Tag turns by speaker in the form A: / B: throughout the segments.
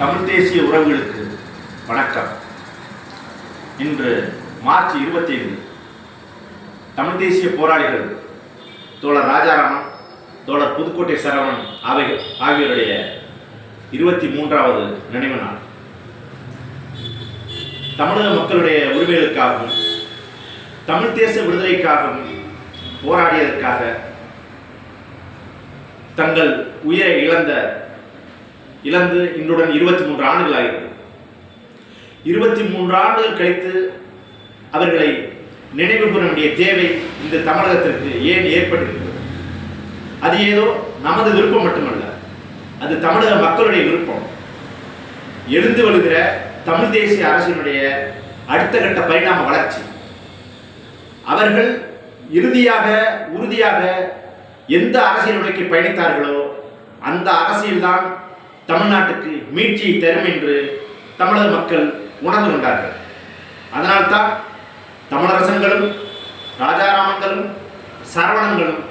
A: தமிழ் தேசிய உறவுகளுக்கு வணக்கம். இன்று மார்ச் இருபத்தி ஐந்து தமிழ் தேசிய போராளிகள் தோழர் ராஜாராமன் தோழர் புதுக்கோட்டை சரவணன் ஆகிய ஆகியோருடைய இருபத்தி மூன்றாவது நினைவு நாள். தமிழக மக்களுடைய உரிமைகளுக்காகவும் தமிழ் தேச விடுதலைக்காகவும் போராடியதற்காக தங்கள் உயிரை இழந்த இழந்து இன்றுடன் இருபத்தி மூன்று ஆண்டுகள் ஆகிறது இருபத்தி மூன்று ஆண்டுகள் கழித்து அவர்களை நினைவு கூற வேண்டிய தேவை இந்த தமிழகத்திற்கு ஏன் ஏற்பட்டிருக்கிறது? அது ஏதோ நமது விருப்பம் மட்டுமல்ல அது தமிழக மக்களுடைய விருப்பம். எழுந்து வருகிற தமிழ் தேசிய அரசினுடைய அடுத்த கட்ட பரிணாம வளர்ச்சி. அவர்கள் இறுதியாக உறுதியாக எந்த அரசியல் நோக்கி பயணித்தார்களோ அந்த அரசியல்தான் தமிழ்நாட்டுக்கு மீட்சியை தரும் என்று தமிழக மக்கள் உணர்ந்து கொண்டார்கள். அதனால்தான் தமிழரசங்களும் ராஜாராமங்களும் சரவணங்களும்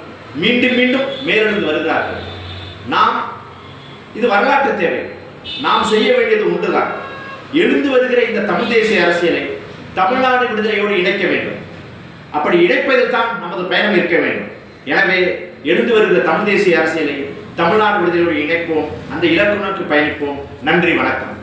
A: மீண்டும் மீண்டும் மேலெழுந்து வருகிறார்கள். நாம் இது வரலாற்று தேவை. நாம் செய்ய வேண்டியது உண்டுதான் எழுந்து வருகிற இந்த தமிழ் தேசிய அரசியலை தமிழ்நாடு விடுதலையோடு இணைக்க வேண்டும். அப்படி இணைப்பதில் தான் நமது பயணம் இருக்க வேண்டும். எனவே எழுந்து வருகிற தமிழ் தேசிய அரசியலை தமிழ்நாடு விடுதலையோடு இணைப்போம். அந்த இலக்கு நோக்கி பயணிப்போம். நன்றி வணக்கம்.